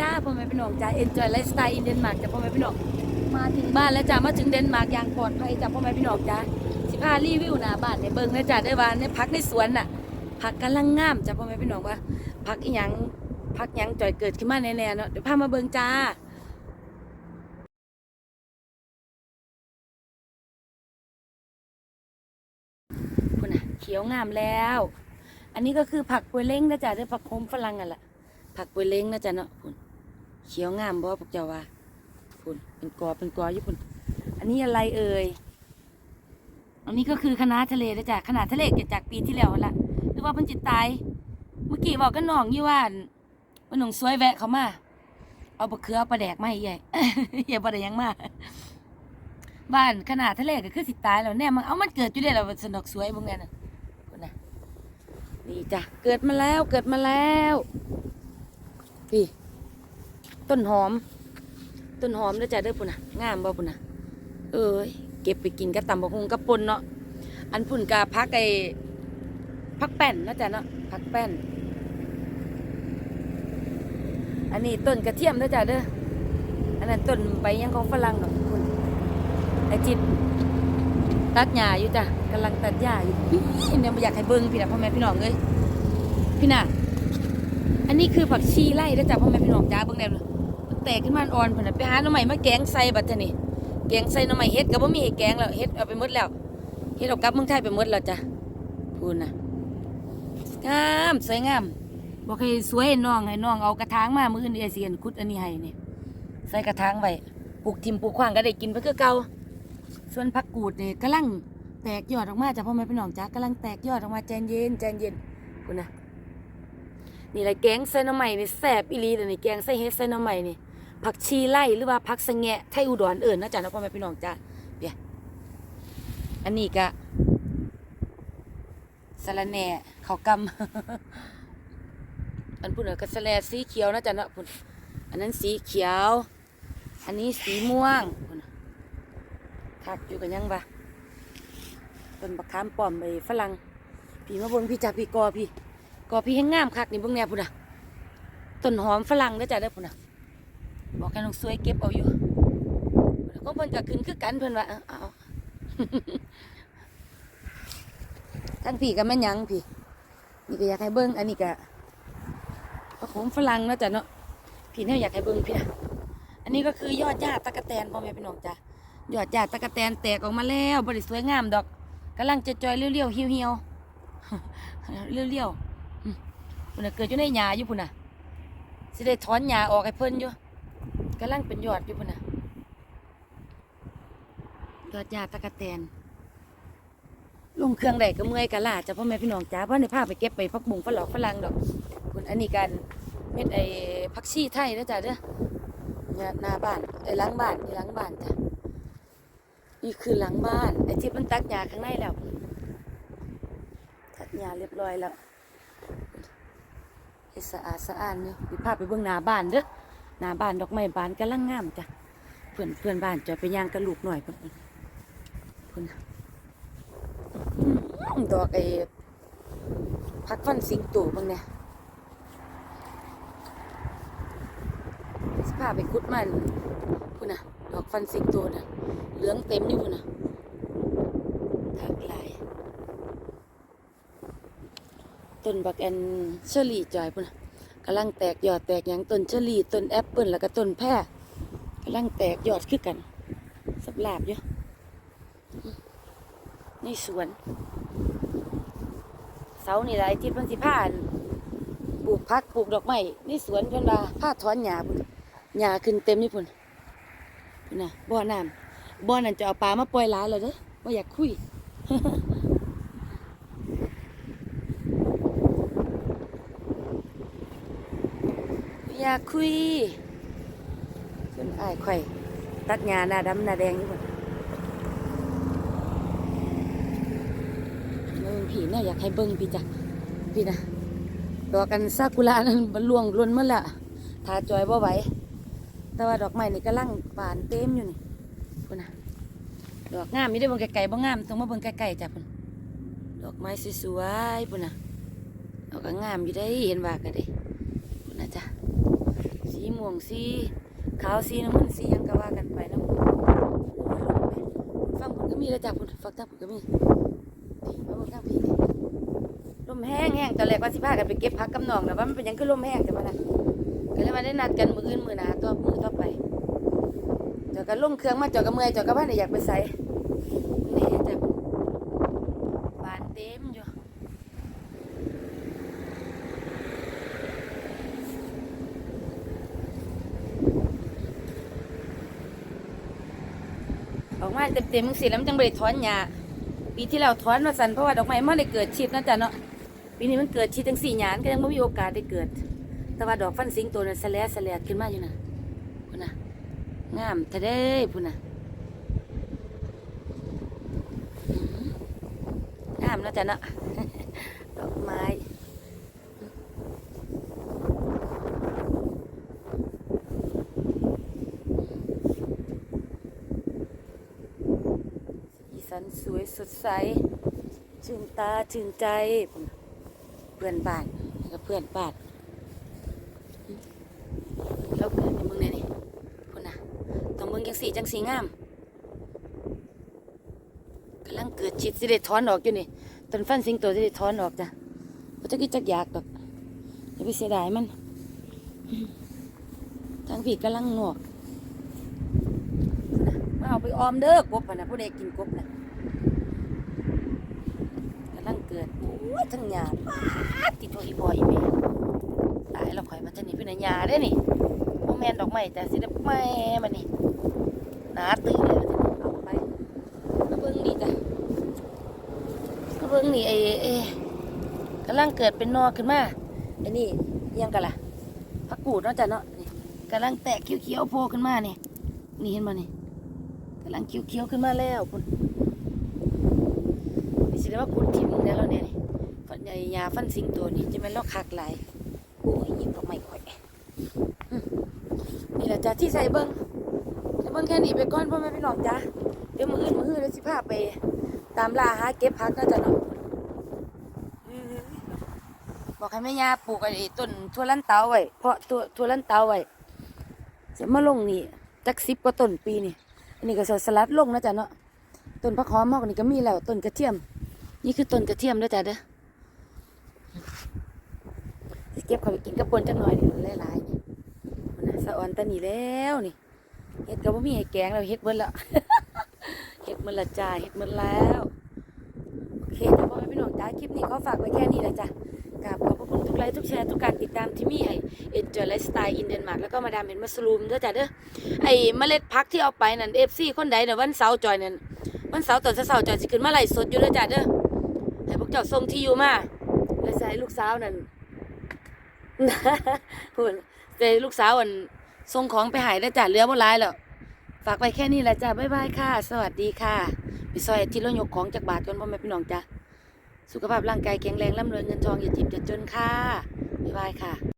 จ้าพ่อแม่พี่น้องจ้า enjoy lifestyle in Denmark จ้าพ่อแม่พี่น้องมาถึงบ้านแล้วจ้ามาถึงเดนมาร์กอย่างปลอดภัยจ้าพ่อแม่พี่น้องจ้าสิพารีวิวหน้าบ้านในเบิ่งนะจ้าได้ว่าในพักในสวนน่ะผักกำลังงามจ้าพ่อแม่พี่น้องว่าผักอีหยังผักหยังจ่อยเกิดขึ้นมาแน่ๆเนาะเดี๋ยวพามาเบิ่งจ้าคุณน่ะเขียวงามแล้ว อันนี้ก็คือผักปวยเล้งนะจ๊ะเด้อผักโคมฝรั่งอะล่ะผักปวยเล้งนะจ๊ะเนาะคุณ เขียวงามบ่พวกเจ้าว่าคุณเป็นกอเป็นกออยู่คุณอันนี้อะไรเอ่ยอันนี้ก็คือคณะน้าทะเลนะจ๊ะขนาดทะเลเกิดจากปีที่แล้วละหรือว่าเพิ่นจิตตาย เมื่อกี้บอกกันน้องยู่ว่าว่าน้องสวยแวะเขามาเอาบะเขือเอาปลาแดกมาให้ใหญ่อย่าบ่ได้หยังมาบ้านขนาดทะเลก็คือสิตายแล้วแน่มันเอามันเกิดอยู่ได้แล้วสนอกสวยบ่งแน่น่ะนน่ะนี่จ้ะเกิดมาแล้วเกิดมาแล้วพี่ ต้นหอม ต้นหอมเด้อจ้ะเด้อพุ่นนะงามบ่พุ่นน่ะเอ้ยเก็บไปกินกับตำบักหุ่งกับปนเนาะอันพุ่นกาพักไอ้พักแป้นเนาะจ้ะเนาะพักแป้น อันนี้ต้นกระเทียมเด้อจ้ะเด้ออันนั้นต้นใบยังของฝรั่งดอกพุ่นไอจิตตัดหญ้าอยู่จ้ะกำลังตัดหญ้าอยู่เนี่ยบ่อยากให้เบิ่งพี่นะพ่อแม่พี่น้องเอ้ยพี่น่ะอันนี้คือผักชีไล่แล้วจ้ะพ่อแม่พี่น้องจ้าเบิ่งแน่เลย แตกขึ้นมาอ่อนพุ่นน่ะไปหาหน่อไม้มาแกงใส่บัดเทนี่แกงใส่หน่อไม้เฮ็ดก็บ่มีให้แกงแล้วเฮ็ดเอาไปหมดแล้วเฮ็ดเอากลับเมืองไทยไปหมดแล้วจ้ะพูนน่ะงามสวยงามบอกให้สวยให้น้องให้น้องเอากระถางมามื้ออื่นเอเซียนขุดอันนี้ให้นี่ใส่กระถางไว้ปลูกทิมปลูกขวางก็ได้กินไปคือเก่าส่วนผักกูดเนี่ยกำลังแตกยอดออกมาจากพ่อแม่พี่น้องจ้ากำลังแตกยอดออกมาใจเย็นใจเย็นคุณนะนี่แหละแกงใส่หน้ำใหม่นี่แซ่บอีหลีเลยนี่แกงใส่เฮ็ดใส่หน้ำใหม่นี่ ผักชีไล่หรือว่าผักสะแงะไทยอุดรเอิ่นนะจ๊ะนะพ่อแม่พี่น้องจ้าเดี๋ยวอันนี้ก็สะระแหน่ขากำอันพุ่นก็สะแลสีเขียวนะจ๊ะนะพุ่นอันนั้นสีเขียว อันนี้สีม่วงพุ่นคักอยู่กันยังบะต้นบักขามป้อมไปฝรั่งพี่มาบิ่งพี่จ่าพี่กอพี่กอพี่ให้งามคักนี่เบิ่งแนวพุ่นน่ะต้นหอมฝรั่งเด้อจ้ะเด้อพุ่นน่ะ บอกให้น้องสวยเก็บเอาอยู่ก็เพิ่นก็ขึ้นคือกันเพิ่นว่าเอาเอาทั้งพี่ก็แม่นยังพี่ นี่ก็อยากให้เบิ่งอันนี้ก็ผักหอมฝรั่งเนาะจ้ะเนาะพี่เนี่ยอยากให้เบิ่งพี่นะอันนี้ก็คือยอดหญ้าตะกะแตนพ่อแม่พี่น้องจ้ะยอดจาตะกะแตนแตกออกมาแล้วบริสวยงามดอกกำลังจะจอยเลี้ยวๆเหี่ยวๆเลี้ยวๆพุ่นน่ะเกิดอยู่ในหญ้าอยู่พุ่นน่ะสิได้ถอนหญ้าออกให้เพิ่นอยู่ กำลังเป็นยอดอยู่พุ่นนะยอดหญ้าตะกะแตนลงเครื่องได้ก็เมื่อยกะลาจ้ะพ่อแม่พี่น้องจ้าเพราะในภาพไปเก็บไปพักบุงฝรั่งฝรั่งดอกคุณอันนี้กันเม็ดไอ้ผักชีไทยนะจ้ะเด้อเนี่ยหน้าบ้านไอ้หลังบ้านนี่หลังบ้านจ้ะนี่คือหลังบ้านไอ้ที่มันตัดหญ้าข้างในแล้วตัดหญ้าเรียบร้อยแล้วให้สะอาดสะอ้านเนี่ยพี่พไปเบิ่งหน้าบ้านเด้อ นาบ้านดอกไม้บานกำลังงามจ้ะเพื่อนเพื่อนบ้านจะไปย่างกระลูกหน่อยเพิ่อนเพิ่อื้อดอกไอ้พักฟันสิงโตเบิ่งเนี่ยสภาพไปคุดมันพุ่นนะดอกฟันสิงโตน่ะเหลืองเต็มอยู่พุ่นนะทักหลายต้นบักแอนเชอรี่จอยพุ่นนะ กำลังแตกยอดแตกหยังต้นเชอรี่ต้นแอปเปิลแล้วก็ต้นแพรกำลังแตกยอดขึ้นกันสับหลาบอยู่ในสวน เสานี่หละไอ้ที่เพิ่นสิพานปลูกพักปลูกดอกไม้ในสวนเพิ่นว่าพาถอนหญ้าพุ่นหญ้าขึ้นเต็มนี่พุ่นพุ่นน่ะบ่อน้ำบ่อนั่นจะเอาปลามาปล่อยหลายเลยเด้อว่อยากคุย อยากคุยจนอ้ายข่อยตัดหญ้าหน้าดำหน้าแดงอยู่พุ่นเบิ่งผีน่ะอยากให้เบิ่งพี่จ้ะพี่นะดอกกันซากุระนั้นมันล่วงล้นหมดและถ้าจอยบ่ไหวแต่ว่าดอกไม้นี่กำลังบานเต็มอยู่นี่พุ่นนะดอกงามมีได้เบิ่งไกลๆบ่งามต้องมาเบิ่งไกลๆจ้ะพุ่นดอกไม้สวยๆพุ่นนะดอกก็งามอยู่ได้เห็นว่าก็ได้พุ่นนะจ้ะ ม่วงสีขาวสีน้ำมันสียังก็ว่ากันไปนะฟังผลก็มีแล้วจ้ะผลฟังทางผลก็มีพี่มาเบิ่งทางพี่ลมแห้งแห้งตอนแรกว่าสิพากันไปเก็บผักกำนองนะว่ามันเป็นยังคือลมแห้งแต่ว่านะก็เลยมาได้นัดกันมืออื่นมือหนาตัวมือต่อไปเจอกันลงเครื่องมาจอกันเมื่อยจอกันบ้านอยากไปใส่นี่จ้ะบานเต็มอยู่ ออกมาเต็มๆมึงสิแล้วมันจังบริถอนหญ้าปีที่แล้วถอนมาสันเพราะว่าดอกไม้มันได้เกิดชิดนะจ๊ะเนาะปีนี้มันเกิดชิดทั้งสี่หยานก็ยังไม่มีโอกาสได้เกิด แต่ว่าดอกฟันสิงโตัวนั้นแสลดแสลดขึ้นมาอยู่นะพุ่นนะงามทะเด้พุ่นนะงามนะจ๊ะเนาะดอกไม้ สันสวยสดใสชื่นตาชื่นใจเพื่อนบ้านกับเพื่อนบ้านแล้วเกิดในเมืองไหนนี่พุ่นน่ะต้องเมืองจังสีจังสีงามกำลังเกิดชิดสิได้ถอนออกอยู่นี่ต้นฟันสิงโตสิได้ถอนออกจ้ะเพราะจะกินจักอยากดอกอย่าไปเสียดายมันทางผีกำลังงอกพุ่นน่ะมาเอาไปออมเด้อกบนะผู้ใดกินกบนะ กำลังเกิดโอ้ยทั้งหยาปาติดตัวอีบอยอีเมตายแล้วข่อยมาจะหนีเป็นหยาได้นี่โมแมนดอกไม้แต่สิได้แม่มันนี่หนาตื่นเลยเอาไปแล้วเบิ้งนี่จ้ะก็เบิ้งนี่ไอ้ไอ้กำลังเกิดเป็นนอขึ้นมาไอ้นี่ยังกันล่ะผักกูดเนาะจ้ะเนาะนี่กำลังแตกเขียวๆโผล่ขึ้นมานี่นี่เห็นบ่นี่กำลังเขียวๆขึ้นมาแล้วคุณ นี่สิได้ว่าขุดถิ่มแล้วเนี่ยนี่ฟันใหญ่ยาฟันสิงตัวนี่จะเป็นลอกคักหลายโอ้ยยิบดอกไม้ข่อยนี่แหละจ้ะที่ใส่เบิ้งใส่เบิ้งแค่นี้ไปก่อนพ่อแม่พี่น้องจ้ะเดี๋ยวมืออื่นมืออื่นเดี๋ยวสิพาไป ตามล่าหาเก็บผักนะจ๊ะเนาะบอกให้แม่ย่าปลูกไอ้ต้นทั่วลันเตาไว้เพราะตัวทั่วลันเตาไว้จะมาลงนี่จักสิบกว่าต้นปีนี่อันนี้ก็สลัดลงนะจ๊ะเนาะต้นผักหอมมากนี่ก็มีแล้วต้นกระเทียม นี่คือต้นกระเทียมด้วยจ้ะเด้อเก็บเขาไปกินกับปนจักหน่อยนี่หลายๆนี่พุ่นะสะออนตะนี่แล้วนี่เฮ็ดก็บ่มีให้แกงแล้วเฮ็ดเบิดแล้วเฮ็ดหมดละจ้าเฮ็ดหมดแล้วโอเคจ้ะพ่อแม่พี่น้องจ้าคลิปนี้ขอฝากไว้แค่นี้ละจ้ะกราบขอบพระคุณทุกไลค์ทุกแชร์ทุกการติดตามที่มีให้ Enjoy Lifestyle in Denmark แล้วก็มาดามเห็นมัสลูมด้อจ้ะเด้อไอ้เมล็ดพักที่เอาไปนั่น FC คนใดน่ะวันเสาร์จอยนั่นวันเสาร์ตอนเช้าๆจอยสิขึ้นมาไลฟ์สดอยู่ด้อจ้ะเด้อ ให้พวกเจ้าส่งที่อยู่มาแล้วสิให้ลูกสาวนั่นพูดใส่ลูกสาวอันส่งของไปหายแล้วจ้ะเรือบ่หลายแล้วฝากไว้แค่นี้แหละจ้ะบ๊ายบายค่ะ สวัสดีค่ะไปซอยที่เรายกของจากบาทก่อนพ่อแม่พี่น้องจ้ะสุขภาพร่างกายแข็งแรงร่ำรวยเงินทองอย่าจิบอย่าจนค่ะบ๊ายบายค่ะ